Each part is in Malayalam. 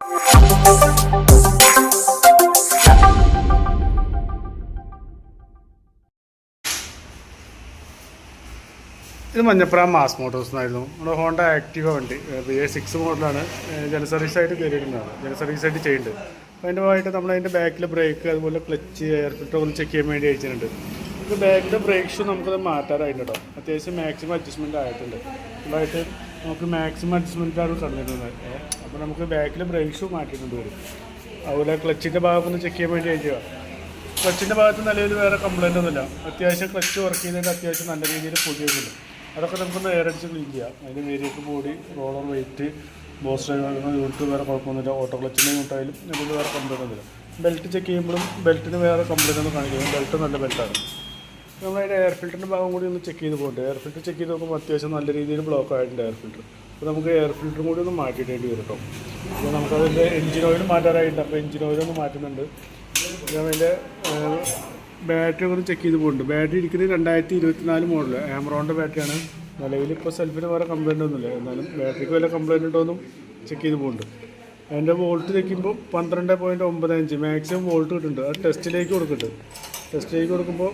ഇത് മഞ്ഞപ്പുറ മാസ് മോട്ടോഴ്സ് എന്നായിരുന്നു. നമ്മുടെ ഹോണ്ട ആക്റ്റീവ വണ്ടി ബി എ സിക്സ് മോഡലാണ്. ജന സർവീസ് ആയിട്ട് കയറിയിട്ടുണ്ടാവും ജന സർവീസ് ആയിട്ട് ചെയ്യുന്നുണ്ട്. അപ്പോൾ അതിന്റെ ഭാഗമായിട്ട് നമ്മൾ അതിന്റെ ബാക്കിലെ ബ്രേക്ക് അതുപോലെ ക്ലച്ച് എയർ ഫിൽറ്റർ ഒന്ന് ചെക്ക് ചെയ്യാൻ വേണ്ടി അയച്ചിട്ടുണ്ട്. ഇത് ബാക്കിലെ ബ്രേക്ക് ഷൂ നമുക്കത് മാറ്റാറായിട്ടുണ്ട് അത്യാവശ്യം മാക്സിമം അഡ്ജസ്റ്റ്മെന്റ് ആയിട്ടുണ്ട്. ഇതായിട്ട് നമുക്ക് മാക്സിമം അഡ്ജസ്റ്റ്മെന്റാണ് തന്നിരുന്നത്. അപ്പോൾ നമുക്ക് ബാക്കിൽ ബ്രേക്സ് മാറ്റിയിട്ടുണ്ട് വരും അതുപോലെ ക്ലച്ചിന്റെ ഭാഗമൊന്ന് ചെക്ക് ചെയ്യാൻ വേണ്ടി അയക്കുക ക്ലച്ചിന്റെ ഭാഗത്ത് നിലവിൽ വേറെ കംപ്ലൈന്റ് ഒന്നുമില്ല. അത്യാവശ്യം ക്ലച്ച് വർക്ക് ചെയ്തതിന്റെ അത്യാവശ്യം നല്ല രീതിയിൽ പൊടിയൊക്കെയുണ്ട് അതൊക്കെ നമുക്കൊന്ന് എയറടിച്ച് ക്ലീൻ ചെയ്യാം. അതിന്റെ വേരിയൊക്കെ body roller weight boss driver unit വേറെ കുഴപ്പമൊന്നുമില്ല. ഓട്ടോ ക്ലച്ചിന്റെ യൂണിറ്റായാലും നിലവിൽ വേറെ കംപ്ലൈന്റ് ഒന്നുമില്ല. ബെൽറ്റ് ചെക്ക് ചെയ്യുമ്പോഴും ബെൽറ്റിന് വേറെ കംപ്ലൈന്റ് ഒന്നും കാണിക്കുന്നു ബെൽറ്റ് നല്ല ബെൽറ്റാണ് നമ്മളതിന്റെ എയർ ഫിൽറ്ററിന്റെ ഭാഗം കൂടി ഒന്ന് ചെക്ക് ചെയ്ത് പോകട്ടെ. എയർ ഫിൽറ്റർ ചെക്ക് ചെയ്ത് നോക്കുമ്പോൾ അത്യാവശ്യം നല്ല രീതിയിൽ ബ്ലോക്ക് ആയിട്ടുണ്ട് എയർ ഫിൽറ്റർ അപ്പോൾ നമുക്ക് എയർ ഫിൽറ്ററും കൂടി ഒന്ന് മാറ്റിയിട്ടേണ്ടി വരും കേട്ടോ അപ്പോൾ നമുക്കതിന്റെ എഞ്ചിൻ ഓയിൽ മാറ്റാറായിട്ടുണ്ട്. അപ്പോൾ എഞ്ചിൻ ഓയിൽ ഒന്ന് മാറ്റുന്നുണ്ട്. അതിന്റെ ബാറ്ററി ഒന്ന് ചെക്ക് ചെയ്ത് പോകുന്നുണ്ട് ബാറ്ററി ഇരിക്കുന്നത് രണ്ടായിരത്തി ഇരുപത്തിനാല് മോഡൽ ആമറോണിന്റെ ബാറ്ററിയാണ് നിലവിൽ ഇപ്പോൾ സെൽഫിന് വേറെ കംപ്ലൈന്റ് ഒന്നുമില്ല. എന്നാലും ബാറ്ററിക്ക് വല്ല കംപ്ലൈന്റ് ഉണ്ടോയെന്നും ചെക്ക് ചെയ്ത് പോകുന്നുണ്ട് അതിന്റെ വോൾട്ട് ചെക്കുമ്പോൾ പന്ത്രണ്ട് പോയിന്റ് ഒമ്പത് അഞ്ച്. മാക്സിമം വോൾട്ട് കിട്ടുന്നുണ്ട്. അത് ടെസ്റ്റിലേക്ക് കൊടുക്കുന്നുണ്ട്. ടെസ്റ്റിലേക്ക് കൊടുക്കുമ്പോൾ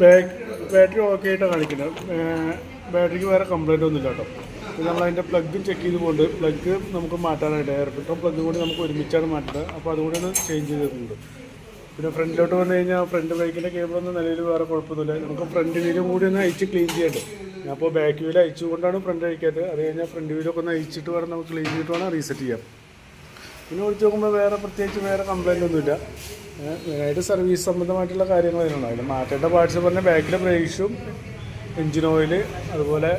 ബാറ്ററി ഓക്കെ ആയിട്ടാണ് കാണിക്കുന്നത് ബാറ്ററിക്ക് വേറെ കംപ്ലൈന്റ് ഒന്നുമില്ല കേട്ടോ. നമ്മൾ അതിന്റെ പ്ലഗ് ചെക്ക് ചെയ്ത് കൊണ്ട് പ്ലഗ് നമുക്ക് മാറ്റാനായിട്ട് എയർ ഫിൽറ്ററും പ്ലഗും കൂടി നമുക്ക് ഒരുമിച്ചാണ് മാറ്റുന്നത്. അപ്പോൾ അതുകൂടി ഒന്ന് ചേഞ്ച് ചെയ്തിട്ടുണ്ട്. പിന്നെ ഫ്രണ്ടിലോട്ട് വന്നു കഴിഞ്ഞാൽ ഫ്രണ്ട് ബൈക്കിന്റെ കേബിളൊന്നും നിലയിൽ വേറെ കുഴപ്പമൊന്നുമില്ല. നമുക്ക് ഫ്രണ്ട് വീലും കൂടി ഒന്ന് അയച്ച് ക്ലീൻ ചെയ്യേണ്ടത് ഞാൻ അപ്പോൾ ബാക്ക് വീൽ അയച്ചുകൊണ്ടാണ് ഫ്രണ്ട് അയക്കാത്തത് അത് കഴിഞ്ഞാൽ ഫ്രണ്ട് വീലൊക്കെ ഒന്ന് അയച്ചിട്ട് വേണം നമുക്ക് ക്ലീൻ ചെയ്തിട്ട് വേണം റീസെറ്റ് ചെയ്യാം പിന്നെ ഒഴിച്ച് നോക്കുമ്പോൾ വേറെ പ്രത്യേകിച്ച് വേറെ കംപ്ലൈന്റ് ഒന്നുമില്ല. മെയിനായിട്ട് സർവീസ് സംബന്ധമായിട്ടുള്ള കാര്യങ്ങൾ അതിനുണ്ട് അതിൽ മാറ്റേണ്ട പാർട്സ് പറഞ്ഞാൽ ബാക്കിലെ ബ്രേക്സും എഞ്ചിൻ ഓയിൽ അതുപോലെ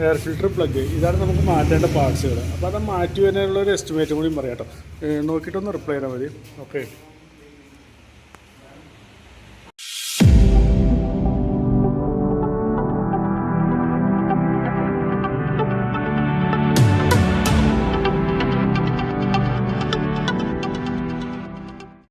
എയർ ഫിൽറ്റർ പ്ലഗ് ഇതാണ് നമുക്ക് മാറ്റേണ്ട പാർട്സുകൾ അപ്പോൾ അത് മാറ്റി വരുന്നതിനുള്ള ഒരു എസ്റ്റിമേറ്റും കൂടി പറയാം കേട്ടോ നോക്കിയിട്ടൊന്ന് റിപ്ലൈ ചെയ്താൽ മതി. ഓക്കെ